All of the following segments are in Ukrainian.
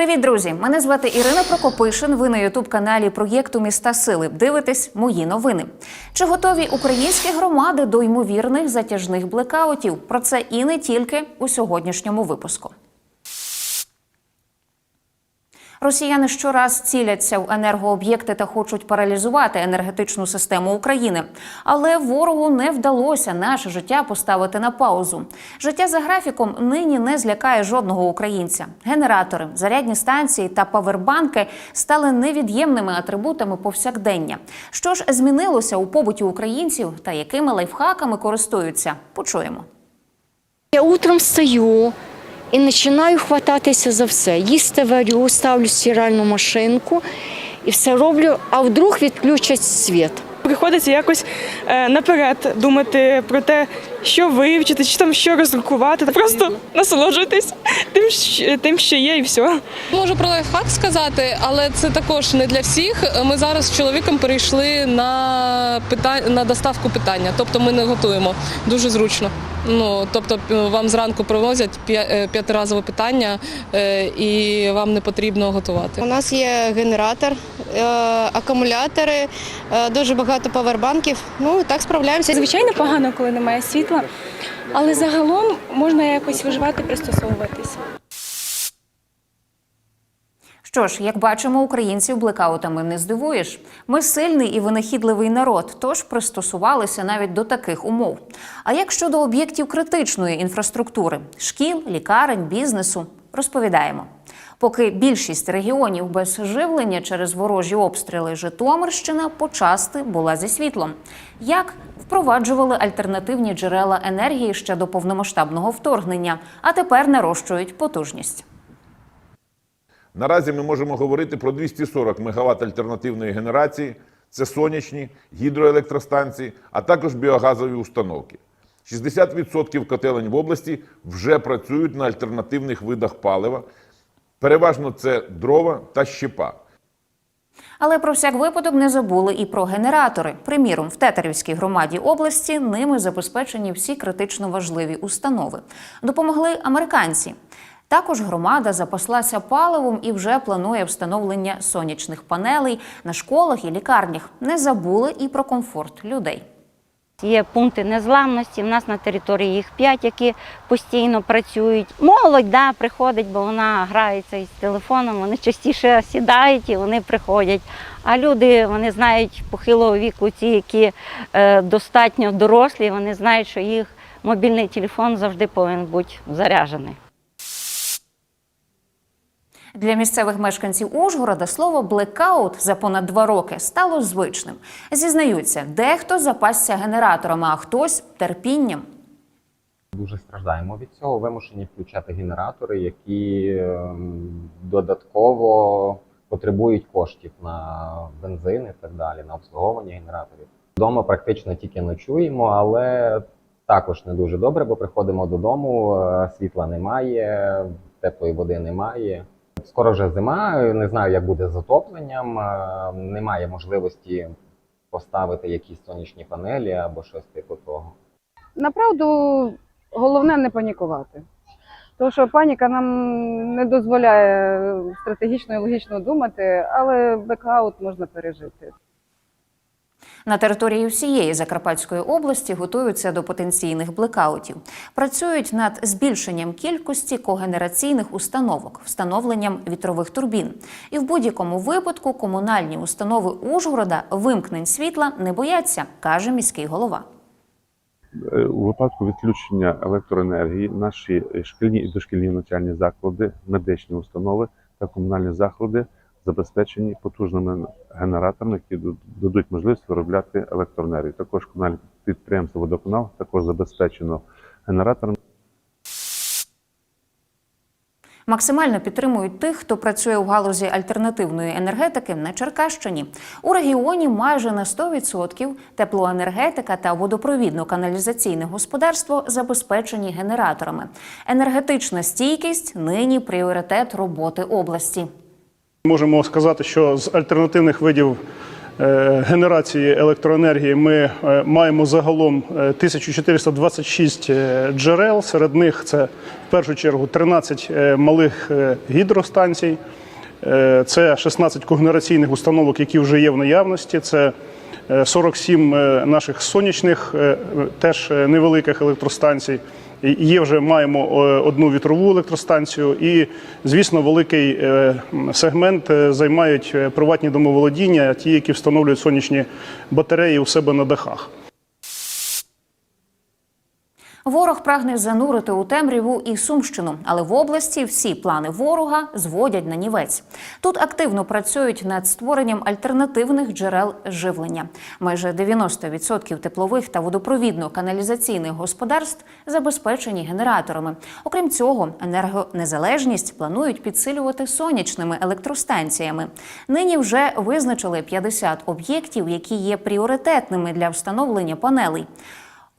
Привіт, друзі! Мене звати Ірина Прокопишин. Ви на ютуб-каналі проєкту Міста Сили. Дивитесь мої новини. Чи готові українські громади до ймовірних затяжних блекаутів? Про це і не тільки у сьогоднішньому випуску. Росіяни щораз ціляться в енергооб'єкти та хочуть паралізувати енергетичну систему України. Але ворогу не вдалося наше життя поставити на паузу. Життя за графіком нині не злякає жодного українця. Генератори, зарядні станції та павербанки стали невід'ємними атрибутами повсякдення. Що ж змінилося у побуті українців та якими лайфхаками користуються? Почуємо. Я утром встаю і починаю хвататися за все. Їсти варю, ставлю стиральну машинку і все роблю, а вдруг відключать світ. Приходиться якось е, наперед думати про те, що вивчити, чи там що роздрукувати. Просто насолоджуйтесь тим, тим, що є, і все. Можу про лайфхак сказати, але це також не для всіх. Ми зараз з чоловіком перейшли на питання на доставку питання, тобто ми не готуємо. Дуже зручно. Ну тобто, е, вам зранку привозять е, п'ятиразове питання, е, і вам не потрібно готувати. У нас є генератор, акумулятори, дуже багато павербанків. Ну так справляємося. Звичайно, погано, коли немає світла, але загалом можна якось виживати, пристосовуватися. Що ж, як бачимо, українців блекаутами не здивуєш. Ми сильний і винахідливий народ, тож пристосувалися навіть до таких умов. А як щодо об'єктів критичної інфраструктури шкіл, лікарень, бізнесу, розповідаємо. Поки більшість регіонів без живлення через ворожі обстріли Житомирщина почасти була зі світлом. Як впроваджували альтернативні джерела енергії ще до повномасштабного вторгнення, а тепер нарощують потужність. Наразі ми можемо говорити про 240 МВт альтернативної генерації. Це сонячні, гідроелектростанції, а також біогазові установки. 60% котелень в області вже працюють на альтернативних видах палива. Переважно це дрова та щепа. Але про всяк випадок не забули і про генератори. Приміром, в Тетерівській громаді області ними забезпечені всі критично важливі установи. Допомогли американці. Також громада запаслася паливом і вже планує встановлення сонячних панелей на школах і лікарнях. Не забули і про комфорт людей. Є пункти незламності. У нас на території їх п'ять, які постійно працюють. Молодь да, приходить, бо вона грається із телефоном. Вони частіше сідають і вони приходять. А люди вони знають похилого віку, ті, які е, достатньо дорослі, вони знають, що їх мобільний телефон завжди повинен бути заряджений. Для місцевих мешканців Ужгорода слово блекаут за понад два роки стало звичним. Зізнаються, дехто запасся генераторами, а хтось терпінням. Дуже страждаємо від цього. Вимушені включати генератори, які ем, додатково потребують коштів на бензин і так далі, на обслуговування генераторів. Вдома практично тільки ночуємо, але також не дуже добре, бо приходимо додому, е, світла немає, теплої води немає. Скоро вже зима, не знаю, як буде з отопленням. е, Немає можливості поставити якісь сонячні панелі або щось типу того. Направду головне не панікувати. Тому що паніка нам не дозволяє стратегічно і логічно думати, але блекаут можна пережити. На території всієї Закарпатської області готуються до потенційних блекаутів. Працюють над збільшенням кількості когенераційних установок, встановленням вітрових турбін. І в будь-якому випадку комунальні установи Ужгорода вимкнень світла не бояться, каже міський голова. Е, У випадку відключення електроенергії наші шкільні і дошкільні навчальні заклади, медичні установи та комунальні заклади забезпечені потужними генераторами, які дадуть можливість виробляти електроенергію. Також комунальне підприємство водоканал також забезпечено генераторами. Максимально підтримують тих, хто працює в галузі альтернативної енергетики на Черкащині. У регіоні майже на 100% теплоенергетика та водопровідно-каналізаційне господарство забезпечені генераторами. Енергетична стійкість нині пріоритет роботи області. Можемо сказати, що з альтернативних видів е, генерації електроенергії ми е, маємо загалом е, 1426 е, джерел. Серед них це в першу чергу 13 е, малих гідростанцій, це 16 когенераційних установок, які вже є в наявності. Це 47 е, наших сонячних, е, теж е, невеликих електростанцій. Є вже маємо е, одну вітрову електростанцію, і звісно, великий е, сегмент е, займають е, приватні домоволодіння, ті, які встановлюють сонячні батареї у себе на дахах. Ворог прагне занурити у темряву і Сумщину, але в області всі плани ворога зводять на нівець. Тут активно працюють над створенням альтернативних джерел живлення. Майже 90% теплових та водопровідно-каналізаційних господарств забезпечені генераторами. Окрім цього, енергонезалежність планують підсилювати сонячними електростанціями. Нині вже визначили 50 об'єктів, які є пріоритетними для встановлення панелей.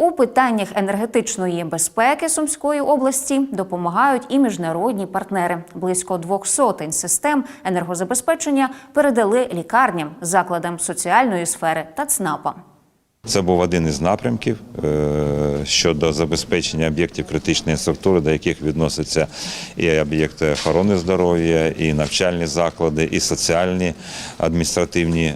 У питаннях енергетичної безпеки Сумської області допомагають і міжнародні партнери. Близько двох сотень систем енергозабезпечення передали лікарням, закладам соціальної сфери та ЦНАПам. Це був один із напрямків е, щодо забезпечення об'єктів критичної структури, до яких відносяться і об'єкти охорони здоров'я, і навчальні заклади, і соціальні адміністративні.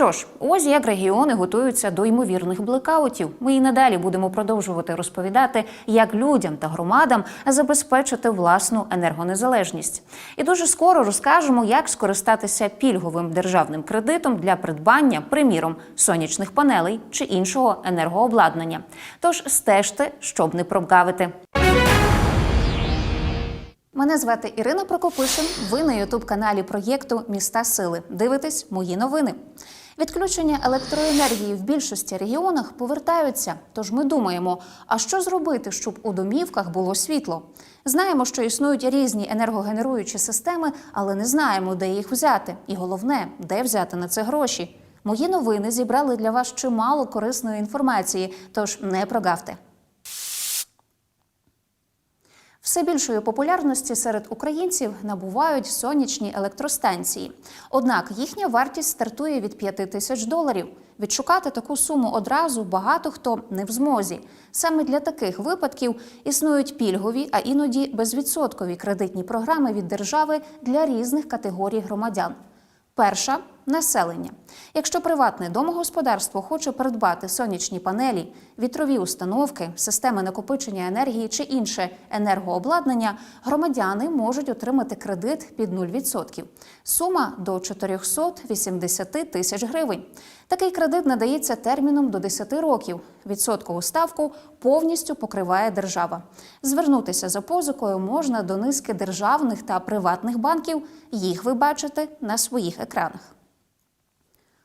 Що ж, ось як регіони готуються до ймовірних блекаутів. Ми і надалі будемо продовжувати розповідати, як людям та громадам забезпечити власну енергонезалежність. І дуже скоро розкажемо, як скористатися пільговим державним кредитом для придбання, приміром, сонячних панелей чи іншого енергообладнання. Тож стежте, щоб не прогавити. Мене звати Ірина Прокопишин. Ви на ютуб-каналі проєкту Міста Сили. Дивитесь мої новини. Відключення електроенергії в більшості регіонах повертаються. Тож ми думаємо, а що зробити, щоб у домівках було світло? Знаємо, що існують різні енергогенеруючі системи, але не знаємо, де їх взяти. І головне, де взяти на це гроші. Мої новини зібрали для вас чимало корисної інформації, тож не прогавте. Все більшої популярності серед українців набувають сонячні електростанції. Однак їхня вартість стартує від 5 тисяч доларів. Відшукати таку суму одразу багато хто не в змозі. Саме для таких випадків існують пільгові, а іноді безвідсоткові кредитні програми від держави для різних категорій громадян. Перша населення. Якщо приватне домогосподарство хоче придбати сонячні панелі, вітрові установки, системи накопичення енергії чи інше енергообладнання, громадяни можуть отримати кредит під 0%. Сума до 480 тисяч гривень. Такий кредит надається терміном до 10 років. Відсоткову ставку повністю покриває держава. Звернутися за позикою можна до низки державних та приватних банків. Їх ви бачите на своїх екранах.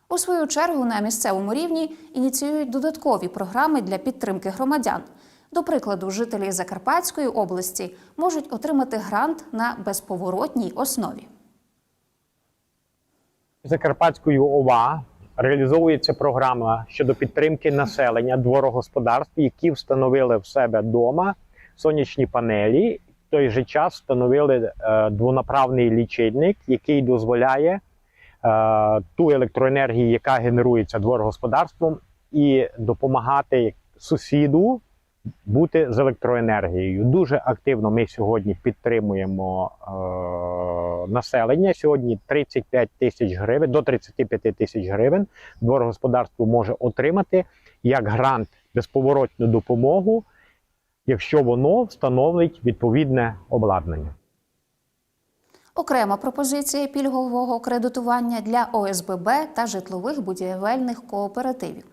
У свою чергу на місцевому рівні ініціюють додаткові програми для підтримки громадян. До прикладу, жителі Закарпатської області можуть отримати грант на безповоротній основі. Закарпатською ОВА реалізовується програма щодо підтримки населення дворогосподарств, які встановили в себе вдома сонячні панелі. В той же час встановили е, двонаправний лічильник, який дозволяє е, ту електроенергію, яка генерується дворогосподарством, і допомагати сусіду бути з електроенергією. Дуже активно ми сьогодні підтримуємо е, населення. Сьогодні 35 тисяч гривень до 35 тисяч гривень дворогосподарство може отримати як грант безповоротну допомогу, якщо воно встановить відповідне обладнання. Окрема пропозиція пільгового кредитування для ОСББ та житлових будівельних кооперативів.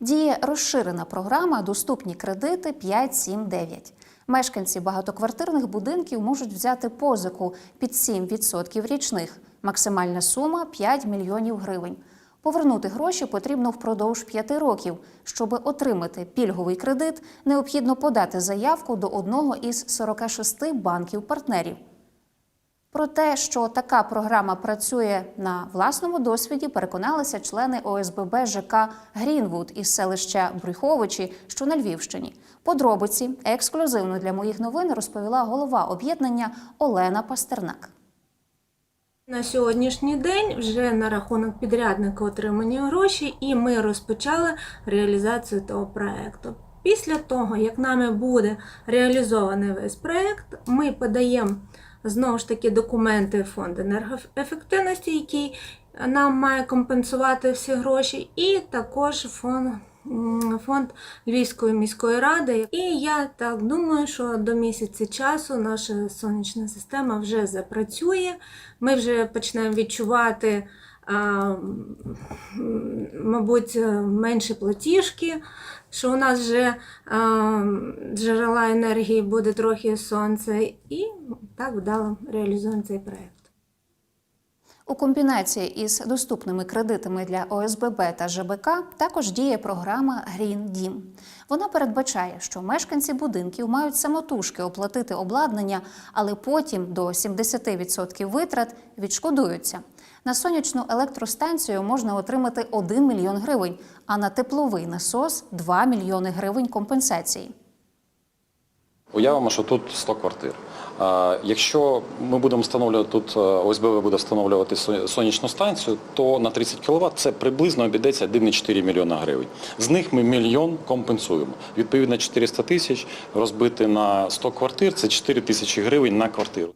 Діє розширена програма Доступні кредити 5-7-9». Мешканці багатоквартирних будинків можуть взяти позику під 7% річних. Максимальна сума 5 мільйонів гривень. Повернути гроші потрібно впродовж 5 років. Щоб отримати пільговий кредит, необхідно подати заявку до одного із 46 банків-партнерів. Про те, що така програма працює на власному досвіді, переконалися члени ОСББ ЖК Грінвуд із селища Брюховичі, що на Львівщині. Подробиці ексклюзивно для моїх новин розповіла голова об'єднання Олена Пастернак. На сьогоднішній день вже на рахунок підрядника отримані гроші, і ми розпочали реалізацію того проекту. Після того, як нами буде реалізований весь проект, ми подаємо знову ж таки документи фонд енергоефективності, який нам має компенсувати всі гроші, і також фонд, фонд Львівської міської ради. І я так думаю, що до місяця часу наша сонячна система вже запрацює. Ми вже почнемо відчувати, мабуть, менше платіжки, що у нас вже джерела енергії буде трохи сонця, і так вдало реалізуємо цей проект. У комбінації із доступними кредитами для ОСББ та ЖБК також діє програма Green Дім. Вона передбачає, що мешканці будинків мають самотужки оплатити обладнання, але потім до 70% витрат відшкодуються. На сонячну електростанцію можна отримати 1 мільйон гривень, а на тепловий насос 2 мільйони гривень компенсації. Уявимо, що тут 100 квартир. Якщо ми будемо встановлювати тут, е, ОСББ буде встановлювати сонячну станцію, то на 30 кВт це приблизно обійдеться 1,4 мільйона гривень. З них ми мільйон компенсуємо. Відповідно, 400 тисяч розбити на 100 квартир це 4 тисячі гривень на квартиру.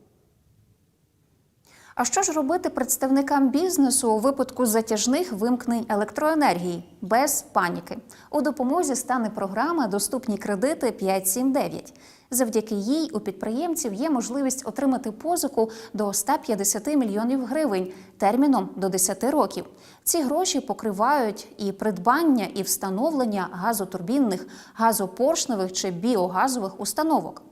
А що ж робити представникам бізнесу у випадку затяжних вимкнень електроенергії без паніки? У допомозі стане програма Доступні кредити 579. Завдяки їй у підприємців є можливість отримати позику до 150 мільйонів гривень терміном до 10 років. Ці гроші покривають і придбання, і встановлення газотурбінних, газопоршневих чи біогазових установок.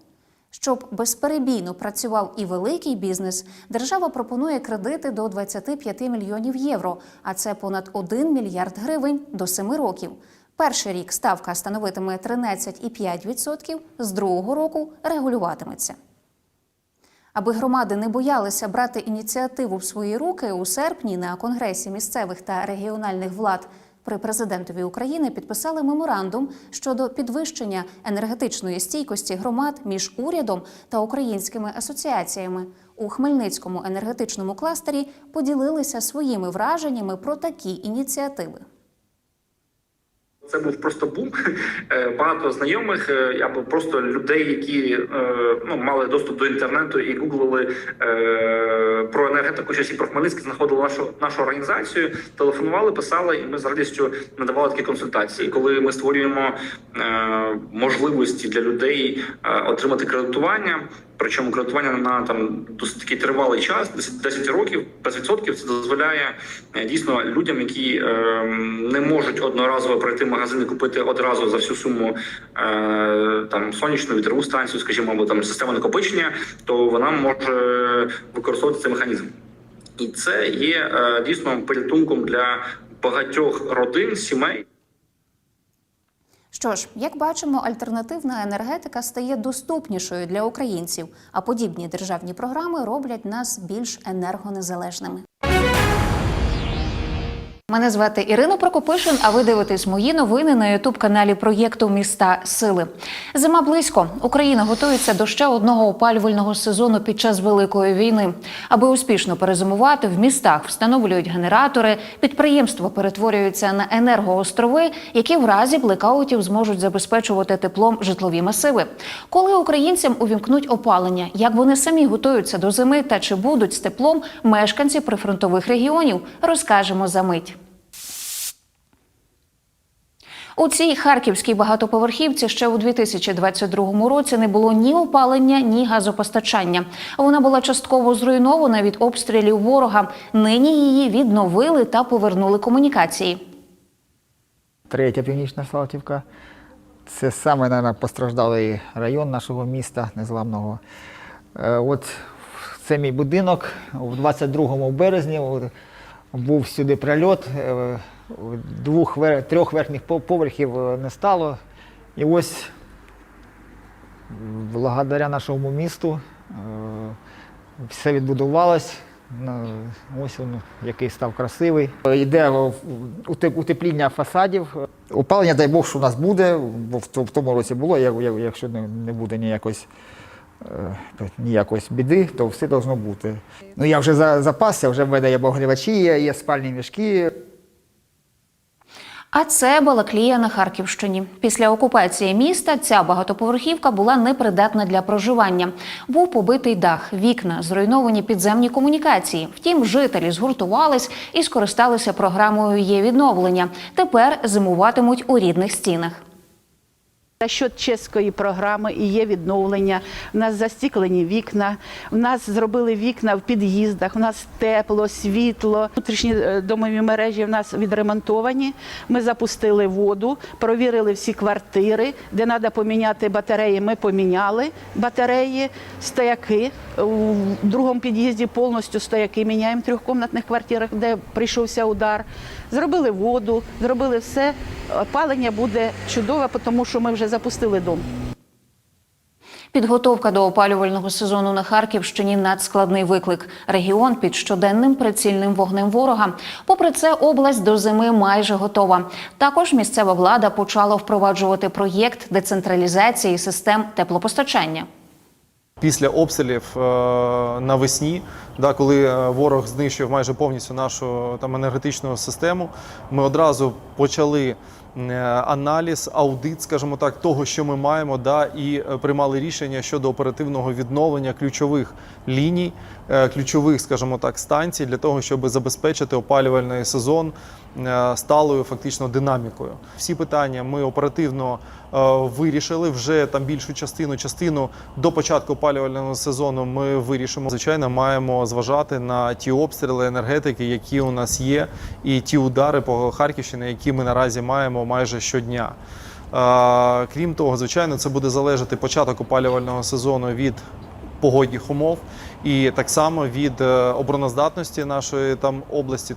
Щоб безперебійно працював і великий бізнес, держава пропонує кредити до 25 мільйонів євро, а це понад 1 мільярд гривень до 7 років. Перший рік ставка становитиме 13,5%, з другого року регулюватиметься. Аби громади не боялися брати ініціативу в свої руки, у серпні на Конгресі місцевих та регіональних влад при президентові України підписали меморандум щодо підвищення енергетичної стійкості громад між урядом та українськими асоціаціями. У Хмельницькому енергетичному кластері поділилися своїми враженнями про такі ініціативи. Це був просто бум. Е, Багато знайомих е, або просто людей, які е, ну мали доступ до інтернету і гуглили щось про Хмельницький, знаходили нашу нашу організацію, телефонували, писали, і ми з радістю надавали такі консультації. Коли ми створюємо е, можливості для людей е, отримати кредитування. Причому кредитування на там досить такий тривалий час, 10, 10 років без відсотків. Це дозволяє е, дійсно людям, які е, не можуть одноразово пройти в магазин і купити одразу за всю суму е, там сонячну вітрову станцію, скажімо, або там систему накопичення, то вона може використовувати цей механізм. І це є е, дійсно порятунком для багатьох родин, сімей. Що ж, як бачимо, альтернативна енергетика стає доступнішою для українців, а подібні державні програми роблять нас більш енергонезалежними. Мене звати Ірина Прокопишин. А ви дивитесь мої новини на ютуб-каналі проєкту Міста Сили. Зима близько. Україна готується до ще одного опалювального сезону під час великої війни. Аби успішно перезимувати, в містах встановлюють генератори. Підприємства перетворюються на енергоострови, які в разі блекаутів зможуть забезпечувати теплом житлові масиви. Коли українцям увімкнуть опалення, як вони самі готуються до зими та чи будуть з теплом мешканці прифронтових регіонів, розкажемо за мить. У цій харківській багатоповерхівці ще у 2022 році не було ні опалення, ні газопостачання. Вона була частково зруйнована від обстрілів ворога. Нині її відновили та повернули комунікації. Третя північна Салтівка. Це саме, мабуть, постраждалий район нашого міста незламного. Е, От це мій будинок. У 22 березні був сюди прильот. Двох трьох верхніх поверхів е, не стало. І ось благодаря нашому місту е, все відбудувалось. Ось він, який став красивий. Йде утепління фасадів. Опалення, дай Бог, що у нас буде, бо в тому році було, як- як- якщо не буде ніякось е, то ніякої біди, то все должно бути. Ну я вже за- запасся, вже в мене є обогрівачі, є спальні мішки. А це Балаклія на Харківщині. Після окупації міста ця багатоповерхівка була непридатна для проживання. Був побитий дах, вікна, зруйновані підземні комунікації. Втім, жителі згуртувались і скористалися програмою є відновлення. Тепер зимуватимуть у рідних стінах. За счет чеської програми і є відновлення. У нас застіклені вікна, у нас зробили вікна в під'їздах, у нас тепло, світло. Внутрішні е, домові мережі в нас відремонтовані. Ми запустили воду, провірили всі квартири, де треба поміняти батареї. Ми поміняли батареї, стояки. У другому під'їзді повністю стояки міняємо в трьохкомнатних квартирах, де прийшовся удар. Зробили воду, зробили все. Опалення буде чудове, тому що ми вже запустили дом. Підготовка до опалювального сезону на Харківщині надскладний виклик. Регіон під щоденним прицільним вогнем ворога. Попри це, область до зими майже готова. Також місцева влада почала впроваджувати проєкт децентралізації систем теплопостачання. Після обстрілів е, навесні, да, коли е, ворог знищив майже повністю нашу там енергетичну систему, ми одразу почали аналіз, аудит, скажімо так, того, що ми маємо, да, і е, приймали рішення щодо оперативного відновлення ключових ліній, е, ключових, скажімо так, станцій для того, щоб забезпечити опалювальний сезон е, сталою фактично динамікою. Всі питання ми оперативно е, вирішили вже там більшу частину, частину до початку опалювального сезону ми вирішимо. Звичайно, маємо зважати на ті обстріли енергетики, які у нас є, і ті удари по Харківщині, які ми наразі маємо майже щодня. Крім того, звичайно, це буде залежати початок опалювального сезону від погодних умов і так само від е, обороноздатності нашої там області.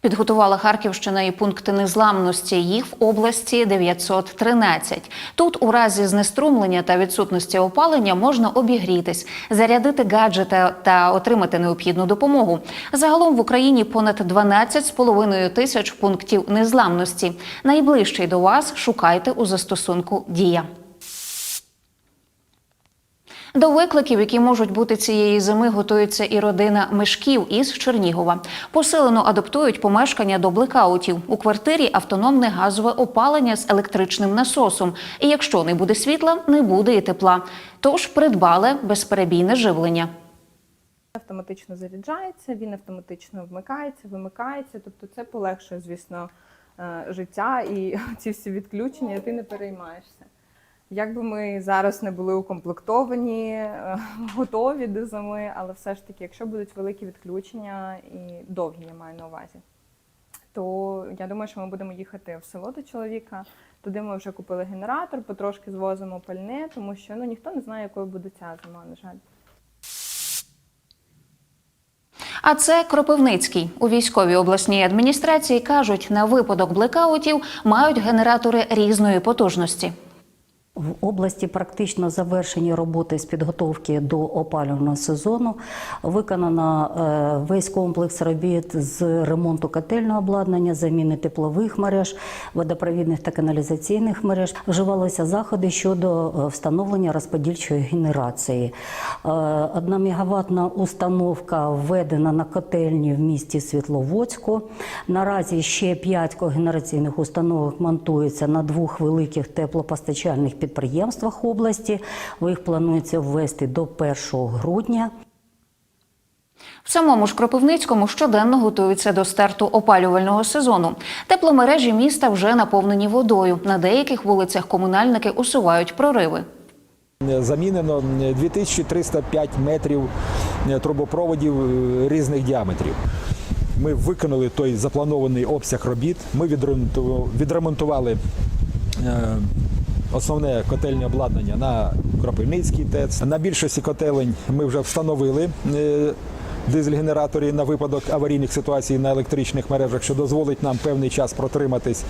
Підготувала Харківщина і пункти незламності. Їх в області 913. Тут у разі знеструмлення та відсутності опалення можна обігрітись, зарядити гаджети та отримати необхідну допомогу. Загалом в Україні понад 12,5 тисяч пунктів незламності. Найближчий до вас шукайте у застосунку Дія. До викликів, які можуть бути цієї зими, готується і родина мешків із Чернігова. Посилено адаптують помешкання до блекаутів. У квартирі автономне газове опалення з електричним насосом. І якщо не буде світла, не буде і тепла. Тож придбали безперебійне живлення. автоматично заряджається, він автоматично вмикається, вимикається. Тобто це полегшує, звісно, е, життя і ці всі відключення, ти не переймаєшся. Як би ми зараз не були укомплектовані, е, готові до зими, але все ж таки, якщо будуть великі відключення і довгі, я маю на увазі, то я думаю, що ми будемо їхати в село до чоловіка. Туди ми вже купили генератор, потрошки звозимо пальне, тому що ну ніхто не знає, якою буде ця зима, на жаль. А це Кропивницький. У військовій обласній адміністрації кажуть, на випадок блекаутів мають генератори різної потужності. В області практично завершені роботи з підготовки до опалювального сезону. Виконано е, весь комплекс робіт з ремонту котельного обладнання, заміни теплових мереж, водопровідних та каналізаційних мереж. Вживалися заходи щодо е, встановлення розподільчої генерації. Е, Одна мегаваттна установка введена на котельні в місті Світловодську. Наразі ще п'ять когенераційних установок монтуються на двох великих теплопостачальних підприємствах області. Їх планується ввести до 1 грудня. В самому ж Кропивницькому щоденно готуються до старту опалювального сезону. Тепломережі міста вже наповнені водою. На деяких вулицях комунальники усувають прориви. Замінено 2305 метрів трубопроводів різних діаметрів. Ми виконали той запланований обсяг робіт. Ми відремонту- відремонтували е, основне котельне обладнання на Кропивницький ТЕЦ. На більшості котелень ми вже встановили е, дизель-генератори на випадок аварійних ситуацій на електричних мережах, що дозволить нам певний час протриматись.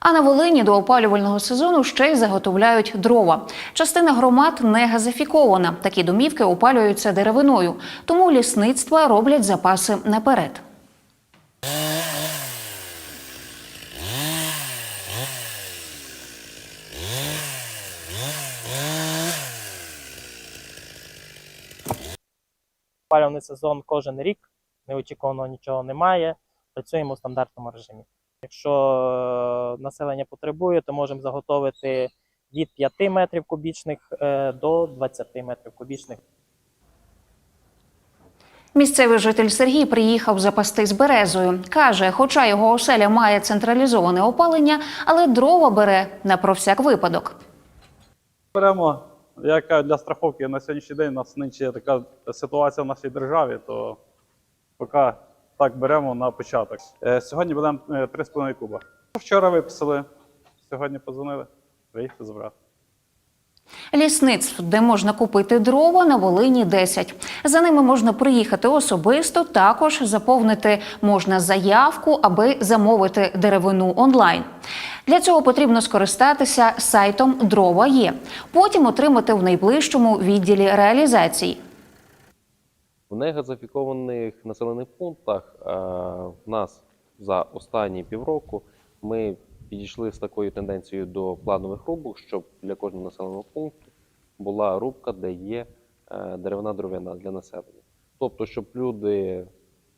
А на Волині до опалювального сезону ще й заготовляють дрова. Частина громад не газифікована. Такі домівки опалюються деревиною, тому лісництва роблять запаси наперед. Опалювальний сезон кожен рік, неочікуваного нічого немає. Працюємо у стандартному режимі. Якщо е, населення потребує, то можемо заготовити від 5 метрів кубічних е, до 20 метрів кубічних. Місцевий житель Сергій приїхав запастись березою. Каже, хоча його оселя має централізоване опалення, але дрова бере на про всяк випадок. Беремо, я для страховки на сьогоднішній день у нас нинче така ситуація в нашій державі, то поки так беремо на початок. Е, Сьогодні будемо е, 3,5 куба. Вчора виписали, сьогодні подзвонили, приїхали забрати. Лісництв, де можна купити дрова, на Волині 10. За ними можна приїхати особисто. Також заповнити можна заявку, аби замовити деревину онлайн. Для цього потрібно скористатися сайтом Дрова є. Потім отримати в найближчому відділі реалізації. В негазифікованих населених пунктах е, в нас за останні півроку ми підійшли з такою тенденцією до планових рубок, щоб для кожного населеного пункту була рубка, де є е, деревина дров'яна для населення. Тобто, щоб люди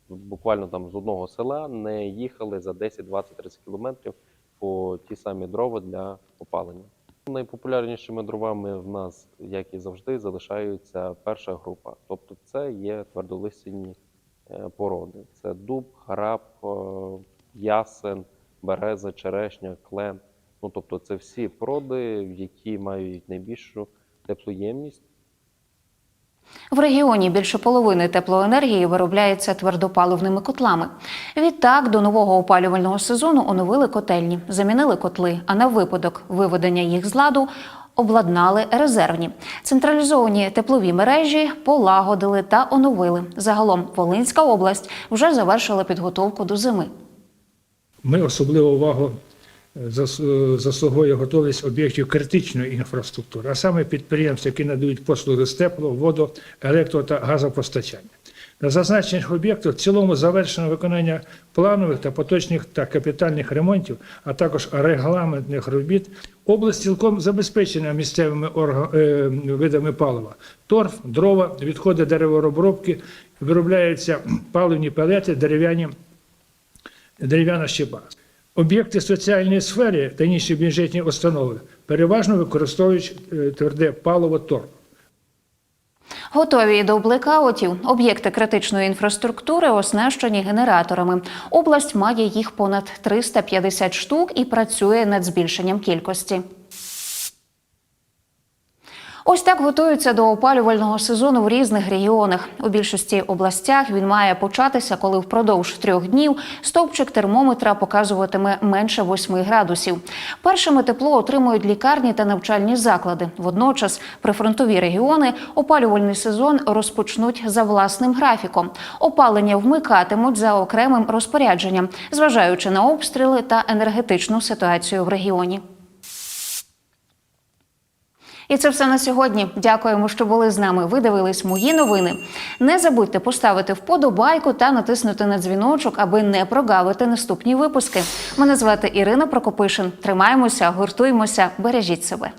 буквально там з одного села не їхали за 10, 20, 30 кілометрів по ті самі дрова для опалення. Найпопулярнішими дровами в нас, як і завжди, залишаються перша група. Тобто це є твердолистяні е, породи. Це дуб, е, ясен, береза, черешня, клен. Ну, тобто це всі породи, які мають найбільшу теплоємність. В регіоні більше половини теплоенергії виробляється твердопаливними котлами. Відтак до нового опалювального сезону оновили котельні, замінили котли, а на випадок виведення їх з ладу обладнали резервні. Централізовані теплові мережі полагодили та оновили. Загалом Волинська область вже завершила підготовку до зими. Ми особливу увагу е, е, заслуговує готовність об'єктів критичної інфраструктури, а саме підприємств, які надають послуги з тепло, воду, електро та газопостачання. На зазначених об'єктах в цілому завершено виконання планових та поточних та капітальних ремонтів, а також регламентних робіт. Область цілком забезпечена місцевими е, видами палива: торф, дрова, відходи деревообробки, виробляються паливні пелети, дерев'яні дерев'яна щеба. Об'єкти соціальної сфери та інші бюджетні установи переважно використовують е, тверде паливо торф. Готові до блекаутів. Об'єкти критичної інфраструктури оснащені генераторами. Область має їх понад 350 штук і працює над збільшенням кількості. Ось так готуються до опалювального сезону в різних регіонах. У більшості областях він має початися, коли впродовж трьох днів стовпчик термометра показуватиме менше 8 градусів. Першими тепло отримують лікарні та навчальні заклади. Водночас прифронтові регіони опалювальний сезон розпочнуть за власним графіком. Опалення вмикатимуть за окремим розпорядженням, зважаючи на обстріли та енергетичну ситуацію в регіоні. І це все на сьогодні. Дякуємо, що були з нами. Ви дивились мої новини. Не забудьте поставити вподобайку та натиснути на дзвіночок, аби не прогавити наступні випуски. Мене звати Ірина Прокопишин. Тримаємося, гуртуємося, бережіть себе.